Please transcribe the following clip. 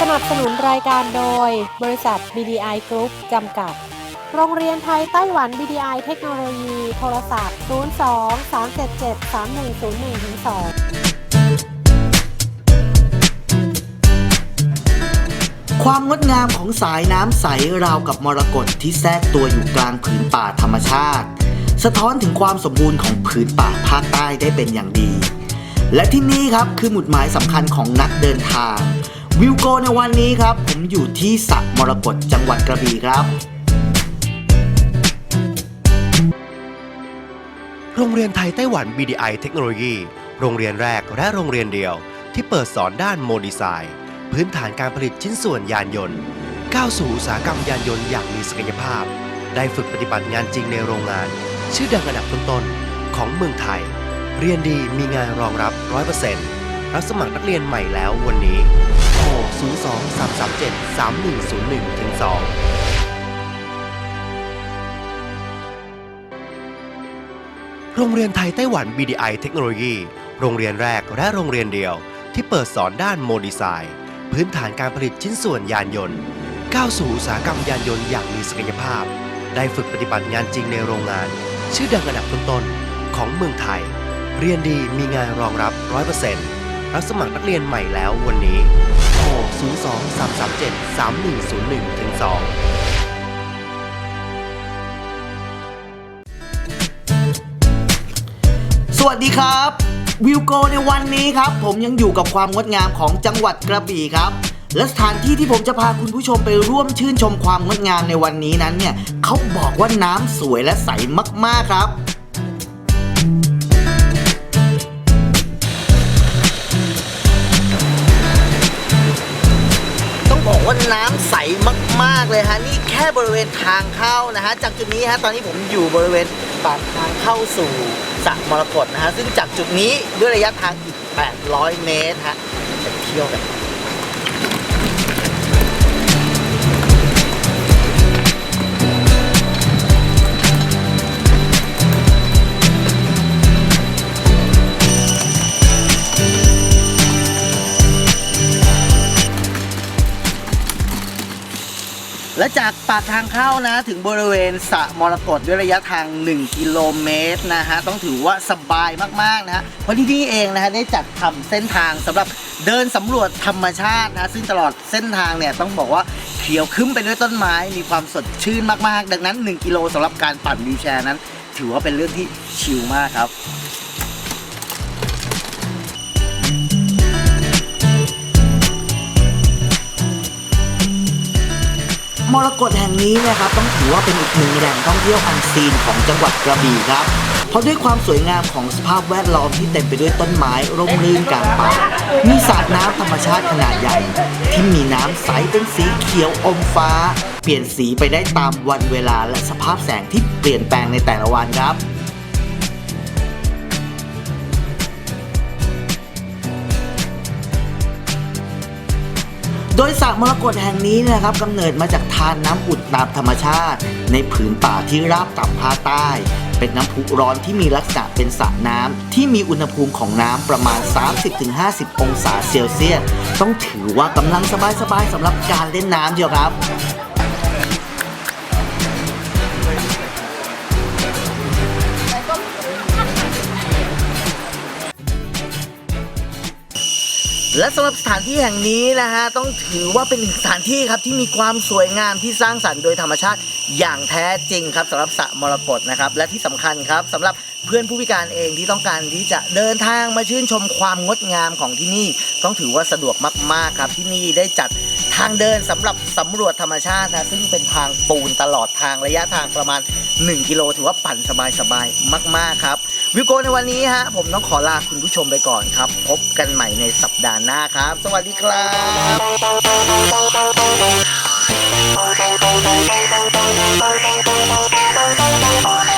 สนับสนุนรายการโดย บริษัท BDI Group จำกัด โรงเรียนไทยไต้หวัน BDI เทคโนโลยี โทรศัพท์ 0 2 3 7 7 3 1 0 1 ความงดงามของสายน้ำใสราวกับมรกตที่แทรกตัวอยู่กลางผืนป่าธรรมชาติ สะท้อนถึงความสมบูรณ์ของผืนป่าภาคใต้ได้เป็นอย่างดี และที่นี่ครับคือหมุดหมายสำคัญของนักเดินทาง วิวโกในวันนี้ครับ ผมอยู่ที่สระมรกตจังหวัดกระบี่ครับ โรงเรียนไทยไต้หวัน BDI เทคโนโลยี โรงเรียนแรกและโรงเรียนเดียว ที่เปิดสอนด้านโมดีไซน์ พื้นฐานการผลิตชิ้นส่วนยานยนต์ ก้าวสู่อุตสาหกรรมยานยนต์อย่างมีศักยภาพ ได้ฝึกปฏิบัติงานจริงในโรงงาน ชื่อดังอันดับต้นๆของเมืองไทย เรียนดีมีงานรองรับ 100%รับสมัครนักเรียนใหม่แล้ววันนี้โทร02 337 3101ถึง2โรงเรียนไทยไต้หวัน BDI เทคโนโลยี โรงเรียนแรกและโรงเรียนเดียว ที่เปิดสอนด้านโมดีไซน์ พื้นฐานการผลิตชิ้นส่วนยานยนต์ ก้าวสู่อุตสาหกรรมยานยนต์อย่างมีศักยภาพ ได้ฝึกปฏิบัติงานจริงในโรงงาน ชื่อดังอันดับต้นๆของเมืองไทย เรียนดีมีงานรองรับ 100%รับสมัครนักเรียนใหม่แล้ววันนี้โทร02 337 3101ถึง2สวัสดีครับ วิวโกในวันนี้ครับ ผมยังอยู่กับความงดงามของจังหวัดกระบี่ครับ และสถานที่ที่ผมจะพาคุณผู้ชมไปร่วมชื่นชมความงดงามในวันนี้นั้นเนี่ยเขาบอกว่าน้ำสวยและใสมากๆครับ บอกว่าน้ำใสมาก ๆ เลยฮะ นี่แค่บริเวณทางเข้านะฮะ จากจุดนี้ฮะ ตอนนี้ผมอยู่บริเวณปากทางเข้าสู่สระมรกตนะฮะ ซึ่งจากจุดนี้ด้วยระยะทางอีก 800 เมตรฮะจะเที่ยวแบบ และจากปากทางเข้านะถึงบริเวณสระมรกตด้วยระยะทาง 1 กิโลเมตรนะฮะต้องถือว่าสบายมากๆนะฮะเพราะที่นี่เองนะฮะได้จัดทำเส้นทางสำหรับเดินสำรวจธรรมชาตินะซึ่งตลอดเส้นทางเนี่ยต้องบอกว่าเขียวคึ้มไปด้วยต้นไม้มีความสดชื่นมากๆ ดังนั้น 1 กิโลสำหรับการปั่นวีแชร์นั้น ถือว่าเป็นเรื่องที่ชิลมากครับ มรกตแห่งนี้นะครับต้องถือว่าเป็นอีกหนึ่งแหล่งท่องเที่ยวอันซีนของจังหวัดกระบี่ครับ เพราะด้วยความสวยงามของสภาพแวดล้อมที่เต็มไปด้วยต้นไม้ร่มรื่นกลางป่า มีสระน้ำธรรมชาติขนาดใหญ่ ที่มีน้ำใสเป็นสีเขียวอมฟ้า เปลี่ยนสีไปได้ตามวันเวลาและสภาพแสงที่เปลี่ยนแปลงในแต่ละวันครับ ยสระมรกตแห่งนี้นะครับกำเนิดมาจากทานน้ำอุดตามธรรมชาติ ในผืนป่าที่ราบต่ำภาคใต้ เป็นน้ำพุร้อนที่มีลักษณะเป็นสระน้ำที่มีอุณหภูมิของน้ำประมาณ 30-50 องศาเซลเซียส ต้องถือว่ากำลังสบายๆสำหรับการเล่นน้ำเดียวครับ และสำหรับสถานที่แห่งนี้นะฮะต้องถือว่าเป็นหนึ่งสถานที่ครับที่มีความสวยงามที่สร้างสรรค์โดยธรรมชาติอย่างแท้จริงครับสำหรับสระมรกตนะครับและที่สำคัญครับสำหรับเพื่อนผู้พิการเองที่ต้องการที่จะเดินทางมาชื่นชมความงดงามของที่นี่ ต้องถือว่าสะดวกมาก ๆ ครับที่นี่ได้จัดทางเดินสำหรับสำรวจธรรมชาตินะซึ่งเป็นทางปูนตลอดทางระยะทางประมาณ 1กิโลถือว่าปั่นสบายๆมาก ๆ ครับ วิวโกในวันนี้ฮะผมต้องขอลาคุณผู้ชมไปก่อนครับ พบกันใหม่ในสัปดาห์หน้าครับ สวัสดีครับ